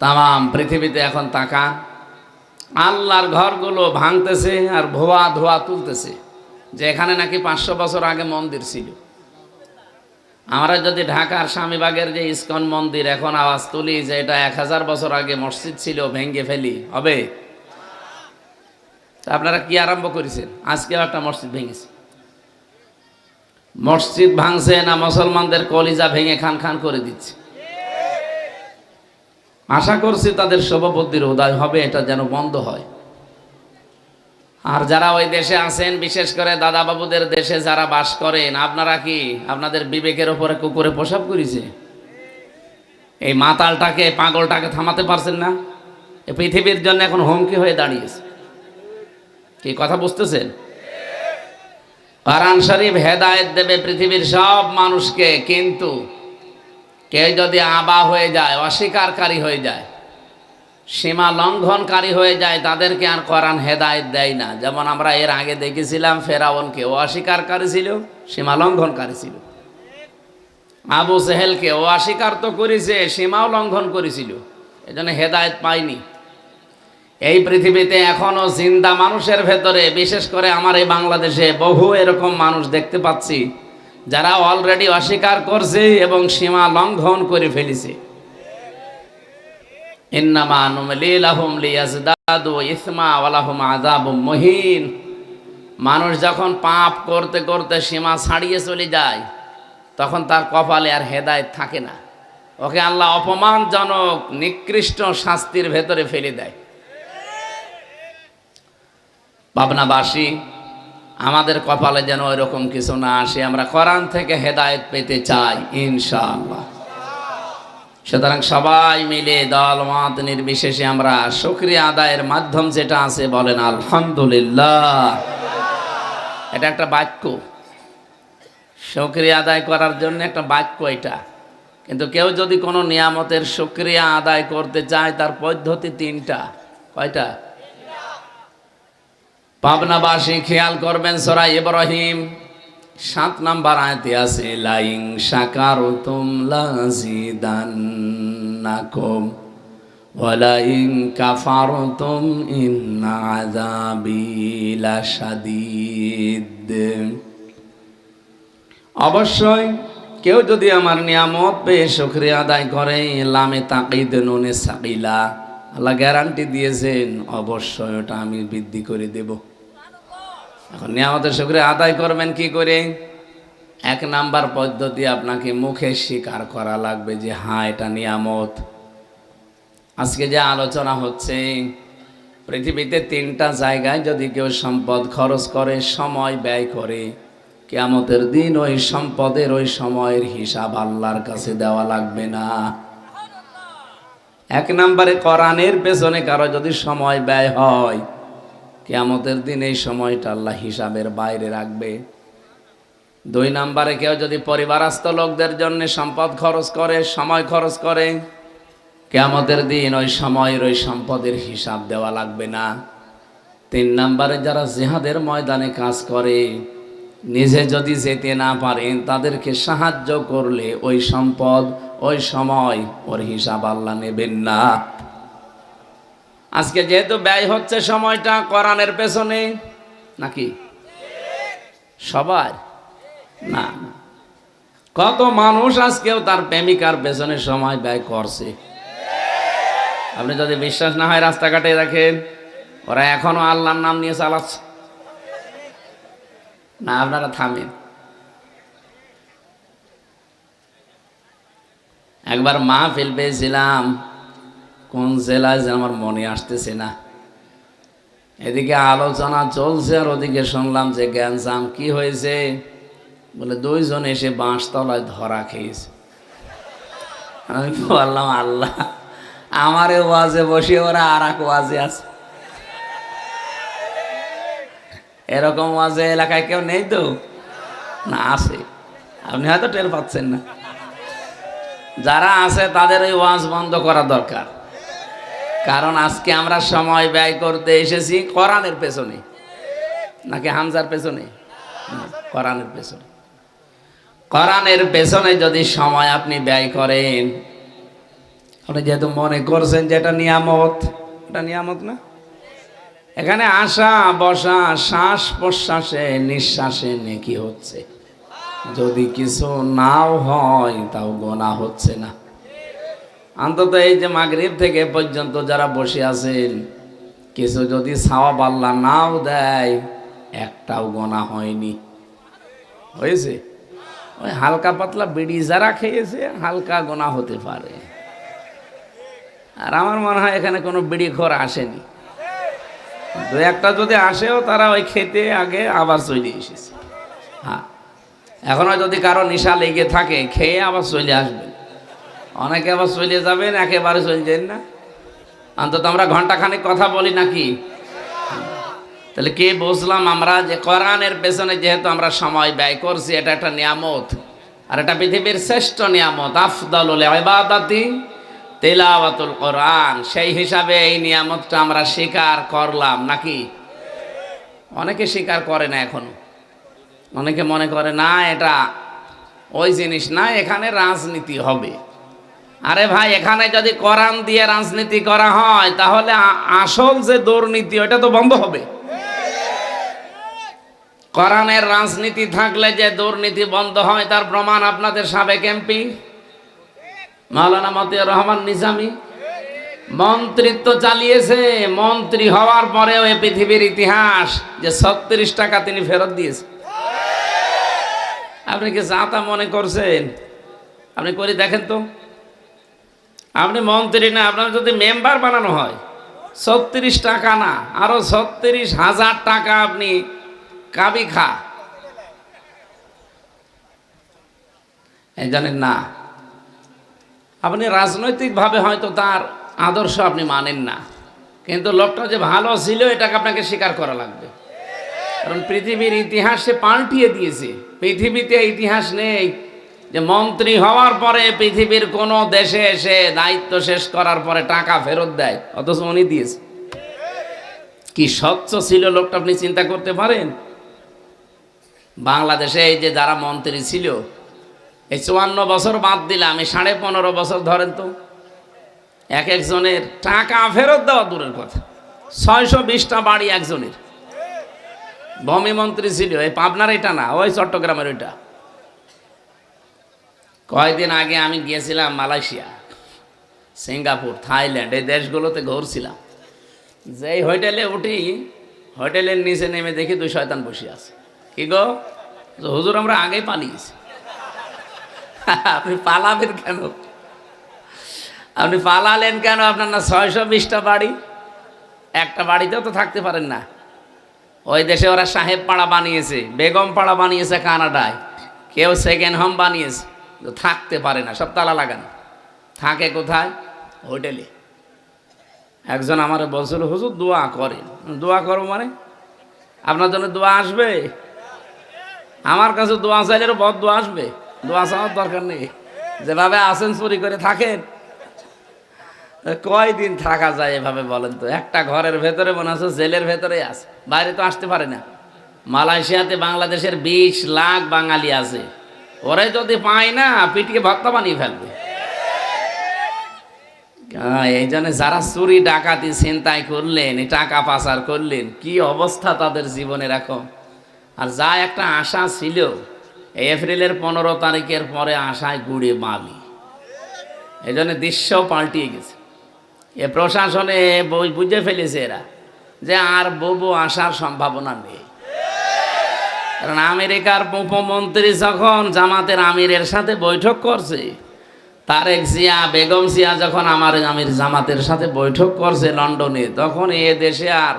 তাম পৃথিবীতে এখন তাকা। আল্লাহর ঘরগুলো ভাঙতেছে আর ভোয়া ধোয়া তুলতেছে, যে এখানে নাকি পাঁচশো বছর আগে মন্দির ছিল। আমরা যদি ঢাকার স্বামীবাগের যে ইস্কন মন্দির, এখন আওয়াজ তুলি যে এটা এক হাজার বছর আগে মসজিদ ছিল ভেঙ্গে ফেলি, হবে? আপনারা কি আরম্ভ করেছেন? আজকেও একটা মসজিদ ভেঙেছে। মসজিদ ভাঙছে না মুসলমানদের কলিজা ভেঙে খান খান করে দিচ্ছে। আশা করছি তাদের সভাপতির উদয় হবে, এটা যেন বন্ধ হয়। আর যারা ওই দেশে আছেন, বিশেষ করে দাদা বাবুদের দেশে যারা বাস করেন, আপনারা কি আপনাদের বিবেকের ওপরে কুকুরে প্রসাব করেছে? এই মাতালটাকে, পাগলটাকে থামাতে পারছেন না? পৃথিবীর জন্য এখন হুমকি হয়ে দাঁড়িয়েছে। কি কথা বুঝতেছেন? কোরআন শরীফ হেদায়েত দেবে পৃথিবীর সব মানুষকে, কিন্তু কেউ যদি আবা হয়ে যায় অস্বীকারী হয়ে যায়, সীমা লঙ্ঘনকারী হয়ে যায়, তাদেরকে আর কোরআন হেদায়ত দেয় না। যেমন আমরা এর আগে দেখেছিলাম ফেরাউনকে অস্বীকারী ছিল, সীমা লঙ্ঘনকারী ছিল। আবু সেহেলকে অস্বীকার তো করেছে, সীমাও লঙ্ঘন করেছিল, এজন্য হেদায়ত পায়নি। এই পৃথিবীতে এখনও জিন্দা মানুষের ভেতরে, বিশেষ করে আমার এই বাংলাদেশে বহু এরকম মানুষ দেখতে পাচ্ছি। যারা অলরেডি অস্বীকার করছে এবং সীমা লঙ্ঘন করে ফেলেছে। মানুষ যখন পাপ করতে করতে সীমা ছাড়িয়ে চলে যায়, তখন তার কপালে আর হেদায়েত থাকে না। ওকে আল্লাহ অপমানজনক, নিকৃষ্ট শাস্তির ভেতরে ফেলে দেয়। পাবনাবাসী আমাদের কপালে যেন ওইরকম কিছু না আসে, আমরা কোরআন থেকে হেদায়ত পেতে চাই, ইনশাআল্লাহ। সুতরাং সবাই মিলে দল, মত নির্বিশেষে আমরা শুক্রিয়া আদায়ের মাধ্যম যেটা আছে বলেন, আলহামদুলিল্লাহ। এটা একটা বাক্য। শুক্রিয়া আদায় করার জন্য একটা বাক্য এটা। কিন্তু কেউ যদি কোনো নিয়ামতের শুক্রিয়া আদায় করতে চায়, তার পদ্ধতি তিনটা। কয়টা? পাবনাবাসী খেয়াল করবেন সরাই ইব্রাহিম। সাত নাম্বার আয়তে আছে, লাইং সাকার লাজিদান্নাকুম ওয়ালাইং কাফার তুম ইন্না আযাবি লাশাদীদ। অবশ্যই কেউ যদি আমার নিয়ামত পেয়ে শুকরিয়া আদায় করে, লামে তাকিদ নুনে সাকিলা, আল্লাহ গ্যারান্টি দিয়েছেন, অবশ্যই ওটা আমি বৃদ্ধি করে দেব। এখন নিয়ামতের শুক্রে আদায় করবেন কি করে? এক নাম্বার পদ্ধতি আপনাকে মুখে স্বীকার করা লাগবে যে হ্যাঁ এটা নিয়ামত। আজকে যে আলোচনা হচ্ছে, পৃথিবীতে তিনটা জায়গায় যদি কেউ সম্পদ খরচ করে, সময় ব্যয় করে, কেয়ামতের দিন ওই সম্পদের ওই সময়ের হিসাব আল্লাহর কাছে দেওয়া লাগবে না। এক নম্বরে কোরআনের পেছনে কারও যদি সময় ব্যয় হয় কেয়ামতের দিন এই সময়টা আল্লাহ হিসাবের বাইরে রাখবে। দুই নম্বরে কেউ যদি পরিবারস্থ লোকদের জন্য সম্পদ খরচ করে, সময় খরচ করে, কেয়ামতের দিন ওই সময়ের ওই সম্পদের হিসাব দেওয়া লাগবে না। তিন নম্বরে যারা জেহাদের ময়দানে কাজ করে, নিজে যদি যেতে না পারেন, তাদেরকে সাহায্য করলে ওই সম্পদ, ওই সময় ওর হিসাব আল্লাহ নেবেন না। আজকে যেহেতু ব্যয় হচ্ছে সময়টা কোরআনের পেছনে, নাকি? সবার? না। কত মানুষ আজকেও তার প্রেমিকার পেছনে সময় ব্যয় করছে। আপনি যদি বিশ্বাস না হয় রাস্তাঘাটে দেখেন, ওরা এখনও আল্লাহর নাম নিয়ে চালাচ্ছে। না, আপনারা থামেন। একবার মা ফেল পেয়েছিলাম কোন জেলায় যে আমার মনে আসতেছে না। এদিকে আলোচনা চলছে আর ওদিকে শুনলাম যে জ্ঞানজাম কি হয়েছে? বলে দুইজন এসে বাঁশতলায় ধরা খেয়েছে। আমি বললাম, আল্লাহ, আমারে ওয়াজে বসে ওরা আর এক ওয়াজে আছে। এরকম ওয়াজে এলাকায় কেউ নেই তো? না, আছে। আপনি হয়তো টের পাচ্ছেন না। যারা আছে তাদের ওই ওয়াজ বন্ধ করা দরকার। কারণ আজকে আমরা সময় ব্যয় করতে এসেছি কোরআনের পেছনে। নাকি হামজার পেছনে? কোরআনের পেছনে। কোরআনের পেছনে যদি সময় আপনি ব্যয় করেন, আপনি যেহেতু মনে করছেন যে এটা নিয়ামত এটা নিয়ামত না? এখানে আসা বসা, শ্বাস প্রশ্বাসে, নিঃশ্বাসে নেকি হচ্ছে। যদি কিছু নাও হয়, তাও গোনা হচ্ছে না। অন্তত এই যে মাগরিব থেকে পর্যন্ত যারা বসে আছেন, কিছু যদি ছাওয়া পাল্লা নাও দেয়, একটাও গোনা হয়নি। হয়েছে? ওই হালকা পাতলা বিড়ি যারা খেয়েছে, হালকা গোনা হতে পারে। আর আমার মনে হয় এখানে কোনো বিড়ি খোর আসেনি। দু একটা যদি আসেও, তারা ওই খেতে আগে আবার চলে এসেছে। হ্যাঁ। এখনও যদি কারও নেশা লেগে থাকে, খেয়ে আবার চলে আসবেন অনেকে আবার চলে যাবেন, একেবারে চলে যান না। অন্তত আমরা ঘণ্টা ঘন্টাখানেক কথা বলি নাকি? তাহলে কে বুঝলাম আমরা যে কোরআনের পেছনে যেহেতু আমরা সময় ব্যয় করছি, এটা একটা নিয়ামত। আর এটা পৃথিবীর শ্রেষ্ঠ নিয়ামত, আফদালুল ইবাদাতি তেলাওয়াতুল কোরআন। সেই হিসাবে এই নিয়ামতটা আমরা স্বীকার করলাম নাকি? অনেকে স্বীকার করে না এখনও। অনেকে মনে করে, না, এটা ওই জিনিস না, এখানে রাজনীতি হবে। আরে ভাই, এখানে যদি কোরআন দিয়ে রাজনীতি করা হয়, তাহলে আসল যে দুর্নীতি ওটা তো বন্ধ হবে। কোরআনের রাজনীতি থাকলে যে দুর্নীতি বন্ধ হয়, তার প্রমাণ আপনাদের সাবেক এমপি, মাওলানা মতিয়ার রহমান নিজামী। মন্ত্রিত্ব চালিয়েছে, মন্ত্রী হওয়ার পরেও এ পৃথিবীর ইতিহাস যে ছত্রিশ টাকা তিনি ফেরত দিয়েছে। আপনি কি যাতা মনে করছেন? আপনি করে দেখেন তো। আপনি মন্ত্রী না, আপনার যদি মেম্বার বানানো হয়, ছত্রিশ টাকা না, আরও ছত্রিশ হাজার টাকা আপনি কাবি খা। জানেন না, আপনি রাজনৈতিকভাবে হয়তো তার আদর্শ আপনি মানেন না, কিন্তু লোকটা যে ভালো ছিল, এটাকে আপনাকে স্বীকার করা লাগবে। কারণ পৃথিবীর ইতিহাসে পাল্টিয়ে দিয়েছে, পৃথিবীতে ইতিহাস নেই। যে মন্ত্রী হওয়ার পরে পৃথিবীর কোনো দেশে এসে দায়িত্ব শেষ করার পরে টাকা ফেরত দেয়, অথচ উনি দিয়েছে। কি স্বচ্ছ ছিল লোকটা, আপনি চিন্তা করতে পারেন? বাংলাদেশে এই যে যারা মন্ত্রী ছিল, এই চুয়ান্ন বছর বাদ দিলাম এই সাড়ে পনেরো বছর ধরেন তো, এক একজনের টাকা ফেরত দেওয়া দূরের কথা। ছয়শো বিশটা বাড়ি একজনের। ভূমি মন্ত্রী ছিল, এই পাবনার এটা না, ওই চট্টগ্রামের ওইটা। কয়েকদিন আগে আমি গিয়েছিলাম মালয়েশিয়া, সিঙ্গাপুর, থাইল্যান্ড, এই দেশগুলোতে ঘুরছিলাম। যেই হোটেলে উঠি, হোটেলের নিচে নেমে দেখি দুই শয়তান বসে আছে। কি গো? হুজুর, আমরা আগেই পালিয়েছি। আপনি পালাবেন কেন? আপনি পালালেন কেন? আপনার না ছয়শো বিশটা বাড়ি? একটা বাড়িতেও তো থাকতে পারেন না। ওই দেশে ওরা সাহেব পাড়া বানিয়েছে, বেগম পাড়া বানিয়েছে কানাডায়। কেউ সেকেন্ড হোম বানিয়েছে। থাকতে পারে না, সব তালা লাগানো। থাকে কোথায়? হোটেলে। একজন আমার বলছিল, হুজুর, দোয়া করেন। দোয়া করো মানে? আপনার জন্য দোয়া আসবে? আমার কাছে দোয়া চাইলে বদ দোয়া আসবে। দোয়া চাওয়ার দরকার নেই। যেভাবে আসেন চুরি করে থাকেন। কয়দিন থাকা যায় এভাবে বলেন তো? একটা ঘরের ভেতরে মনে হচ্ছে জেলের ভেতরে আছে। বাইরে তো আসতে পারে না। মালয়েশিয়াতে বাংলাদেশের বিশ লাখ বাঙালি আছে। ওরে যদি পায় না, পিটিকে ভত্তা বানিয়ে ফেলবে। এই জন্য যারা চুরি, ডাকাতি চিন্তায় করলেন টাকা পাচার করলেন, কি অবস্থা তাদের জীবনে এখন? আর যা একটা আশা ছিল এপ্রিলের পনেরো তারিখের পরে আশায় গুড়ে মালি এই জন্য দৃশ্য পাল্টিয়ে গেছে। এ প্রশাসনে বুঝে ফেলেছে এরা যে আর ববু আসার সম্ভাবনা নেই। কারণ আমেরিকার উপমন্ত্রী যখন জামাতের আমিরের সাথে বৈঠক করছে, তারেক জিয়া, বেগম জিয়া যখন আমার আমির জামাতের সাথে বৈঠক করছে লন্ডনে, তখন এ দেশে আর,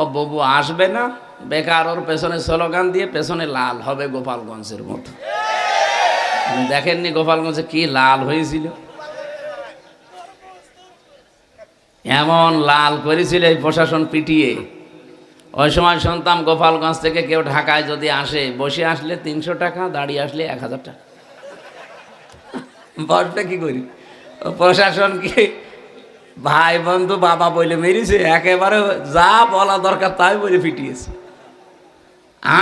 ও ববু, আসবে না? বেকার ওর পেছনে স্লোগান দিয়ে পেছনে লাল হবে গোপালগঞ্জের মতো। দেখেননি গোপালগঞ্জে কি লাল হয়েছিল? এমন লাল করেছিল এই প্রশাসন পিটিয়ে। ওই সময় শুনতাম গোপালগঞ্জ থেকে কেউ ঢাকায় যদি আসে, বসে আসলে তিনশো টাকা, দাঁড়িয়ে আসলে এক হাজার টাকা। বসটা কি করি? প্রশাসন কি ভাই, বন্ধু, বাবা বলে মেরেছে, একেবারে যা বলা দরকার তাই বলে পিটিয়েছে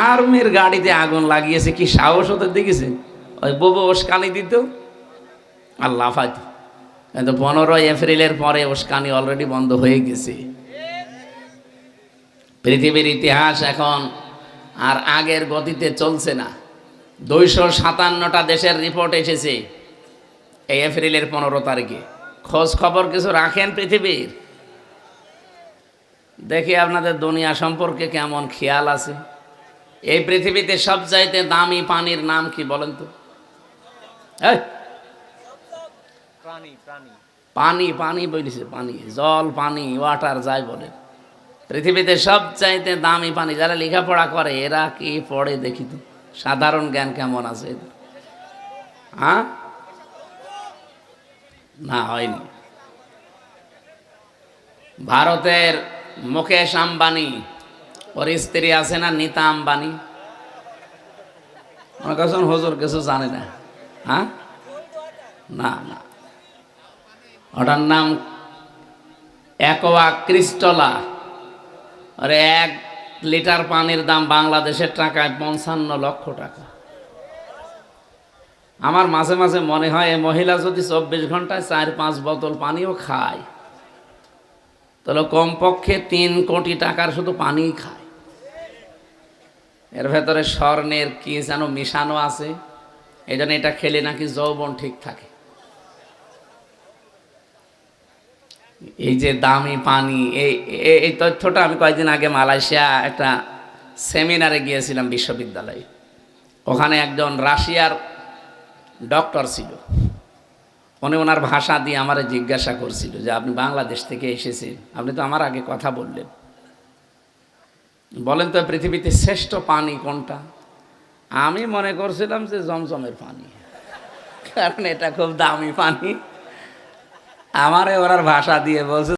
আর্মির গাড়িতে আগুন লাগিয়েছে, কি সাহস ওদের দেখেছে? ওই ববু ওসকানি দিত, আর লাফাইত। কিন্তু পনেরোই এপ্রিলের পরে উস্কানি অলরেডি বন্ধ হয়ে গেছে। পৃথিবীর ইতিহাস এখন আর আগের গতিতে চলছে না। দুইশো সাতান্নটা দেশের রিপোর্ট এসেছে এই এপ্রিলের পনেরো তারিখে। খোঁজ খবর কিছু রাখেন পৃথিবীর? দেখি আপনাদের দুনিয়া সম্পর্কে কেমন খেয়াল আছে। এই পৃথিবীতে সবচাইতে দামি পানির নাম কি বলেন তো? প্রাণী পানি পানি বলিছে পানি। জল পানি ওয়াটার যাই বলে পৃথিবীতে সবচাইতে দামি পানি যারা লেখাপড়া করে, এরা কি পড়ে দেখি তো? সাধারণ জ্ঞান কেমন আছে এদের? হ্যাঁ? না, হয়নি। ভারতের মুকেশ আম্বানি, ওর স্ত্রী আছে না নিতা আম্বানি? মনে হজুর কিছু জানে না। হ্যাঁ? না না। ওটার নাম একোয়া ক্রিস্টলা। আরে এক লিটার পানির দাম বাংলাদেশের টাকায় পঞ্চান্ন লক্ষ টাকা। আমার মাঝে মাঝে মনে হয় এই মহিলা যদি চব্বিশ ঘন্টায় চার, পাঁচ বোতল পানিও খায়, তাহলে কমপক্ষে তিন কোটি টাকার শুধু পানিই খায়। এর ভেতরে স্বর্ণের কি যেন মিশানো আছে, এই জন্য এটা খেলে নাকি যৌবন ঠিক থাকে। এই যে দামি পানি, এই, এই- তথ্যটা আমি কয়েকদিন আগে মালয়েশিয়া একটা সেমিনারে গিয়েছিলাম বিশ্ববিদ্যালয়ে। ওখানে একজন রাশিয়ার ডক্টর ছিল। উনি ওনার ভাষা দিয়ে আমার জিজ্ঞাসা করছিল যে, আপনি বাংলাদেশ থেকে এসেছেন, আপনি তো আমার আগে কথা বললেন। বলেন তো, পৃথিবীতে শ্রেষ্ঠ পানি কোনটা? আমি মনে করছিলাম যে, জমজমের পানি। কারণ এটা খুব দামি পানি। আমারে ওনার ভাষা দিয়ে বলছে